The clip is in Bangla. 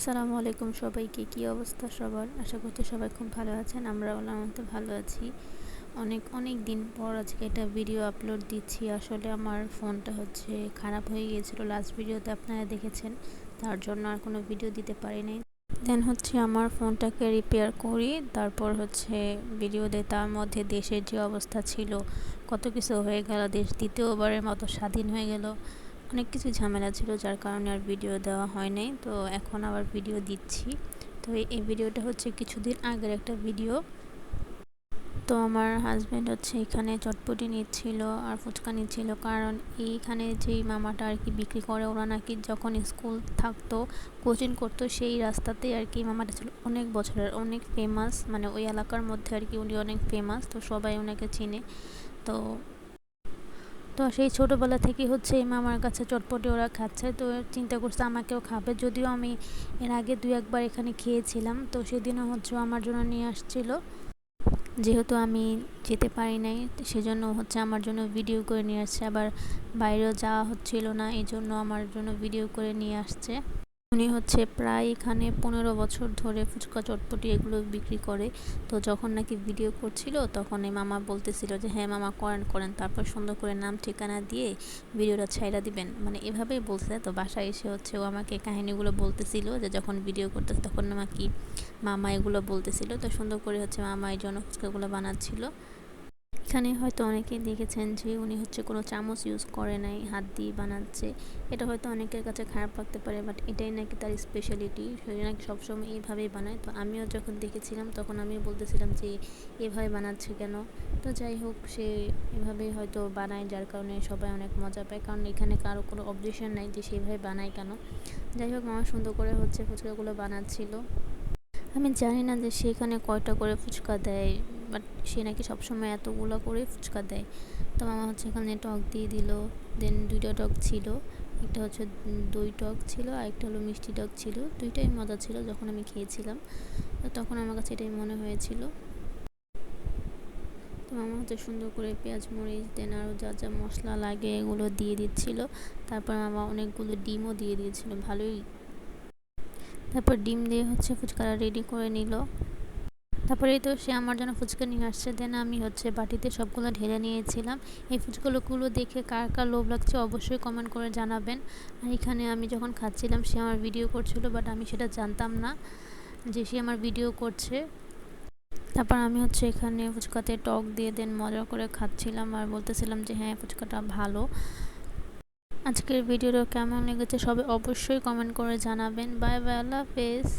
আসসালামু আলাইকুম সবাইকে, কী অবস্থা সবার? আশা করছি সবাই খুব ভালো আছেন আমরা মতো ভালো আছি। অনেক অনেক দিন পর আজকে একটা ভিডিও আপলোড দিচ্ছি, আসলে আমার ফোনটা হচ্ছে খারাপ হয়ে গিয়েছিল লাস্ট ভিডিওতে আপনারা দেখেছেন, তার জন্য আর কোনো ভিডিও দিতে পারিনি দেন হচ্ছে আমার ফোনটাকে রিপেয়ার করি, তারপর হচ্ছে ভিডিও দিই তার মধ্যে দেশের যে অবস্থা ছিল, কত কিছু হয়ে গেল, দেশ দ্বিতীয়বারের মতো স্বাধীন হয়ে গেল। অনেক কিছু ঝামেলা ছিল, যার কারণে আর ভিডিও দেওয়া হয় নাই। তো এখন আবার ভিডিও দিচ্ছি। তো এই ভিডিওটা হচ্ছে কিছুদিন আগের একটা ভিডিও তো আমার হাজব্যান্ড হচ্ছে এখানে চটপটি নিচ্ছিল আর ফুচকা নিচ্ছিল, কারণ এইখানে যেই মামাটা আর কি বিক্রি করে, ওরা নাকি যখন স্কুল থাকতো, কোচিং করতো, সেই রাস্তাতে আর কি মামাটা ছিল অনেক বছরের, অনেক ফেমাস মানে ওই এলাকার মধ্যে আর কি উনি অনেক ফেমাস তো সবাই ওনাকে চিনে। তো তো সেই ছোটোবেলা থেকে হচ্ছে এই মামার কাছে চটপটে ওরা খাচ্ছে। তো চিন্তা করছে আমাকেও খাবে। যদিও আমি এর আগে দু একবার এখানে খেয়েছিলাম। তো সেদিনও হচ্ছে আমার জন্য নিয়ে আসছিল। যেহেতু আমি যেতে পারি নাই সেজন্য হচ্ছে আমার জন্য ভিডিও করে নিয়ে আসছে। আবার বাইরেও যাওয়া হচ্ছিল না এই জন্য আমার জন্য ভিডিও করে নিয়ে আসছে। উনি হচ্ছে প্রায় এখানে পনেরো বছর ধরে ফুচকা চটপটি এগুলো বিক্রি করে। তো যখন নাকি ভিডিও করছিল তখন এই মামা বলতেছিল যে হ্যাঁ মামা, করেন করেন। তারপর সুন্দর করে নাম, ঠিকানা দিয়ে ভিডিওটা ছাইড়া দিবেন। মানে এভাবেই বলছে। তো বাসায় এসে হচ্ছে ও আমাকে কাহিনিগুলো বলতেছিল যে, যখন ভিডিও করতেছে, তখন আমাকে মামা এগুলো বলতেছিল। তো সুন্দর করে হচ্ছে মামা এই জন্য ফুচকাগুলো বানাচ্ছিল। এখানে হয়তো অনেকেই দেখেছেন যে উনি হচ্ছে কোনো চামচ ইউজ করে নাই, হাত দিয়ে বানাচ্ছে। এটা হয়তো অনেকের কাছে খারাপ লাগতে পারে বাট এটাই নাকি তার স্পেশালিটি সে নাকি সবসময় এইভাবেই বানায়। তো আমিও যখন দেখেছিলাম, তখন আমি বলতেছিলাম যে এভাবে বানাচ্ছে কেন? তো যাই হোক, সে এভাবেই হয়তো বানায়, যার কারণে সবাই অনেক মজা পায়। কারণ এখানে কারও কোনো অবজেকশন নাই যে সেভাবে বানায় কেন। যাই হোক, মামা সুন্দর করে হচ্ছে ফুচকাগুলো বানাচ্ছিল। আমি জানি না যে সেখানে কয়টা করে ফুচকা দেয়। বাট সে নাকি সবসময় এতগুলো করে ফুচকা দেয়। তো মামা হচ্ছে এখানে টক দিয়ে দিল দেন দুইটা টক ছিল, একটা হচ্ছে দই টক ছিল, আর একটা হলো মিষ্টি টক ছিল, দুইটাই মজা ছিল যখন আমি খেয়েছিলাম। তখন আমার কাছে এটাই মনে হয়েছিল। তো মামা হচ্ছে সুন্দর করে পেঁয়াজ, মরিচ দেন আরও যা যা মশলা লাগে এগুলো দিয়ে দিচ্ছিল। তারপর মামা অনেকগুলো ডিমও দিয়ে দিয়েছিল, ভালোই। তারপর ডিম দিয়ে হচ্ছে ফুচকাটা রেডি করে নিল। তারপরে তো সে আমার জন্য ফুচকা নিয়ে আসছে। দেন আমি হচ্ছে বাটিতে সবগুলো ঢেলে নিয়েছিলাম। এই ফুচকাগুলো দেখে কার কার লোভ লাগছে অবশ্যই কমেন্ট করে জানাবেন। আর এখানে আমি যখন খাচ্ছিলাম, সে আমার ভিডিও করছিল বাট আমি সেটা জানতাম না যে সে আমার ভিডিও করছে। তারপর আমি হচ্ছে এখানে ফুচকাতে টক দিয়ে দেন মজা করে খাচ্ছিলাম আর বলতেছিলাম যে হ্যাঁ ফুচকাটা ভালো। আজকের ভিডিওটা কেমন লেগেছে সবাই অবশ্যই কমেন্ট করে জানাবেন। বাই বাই আল্লাহ হাফেজ।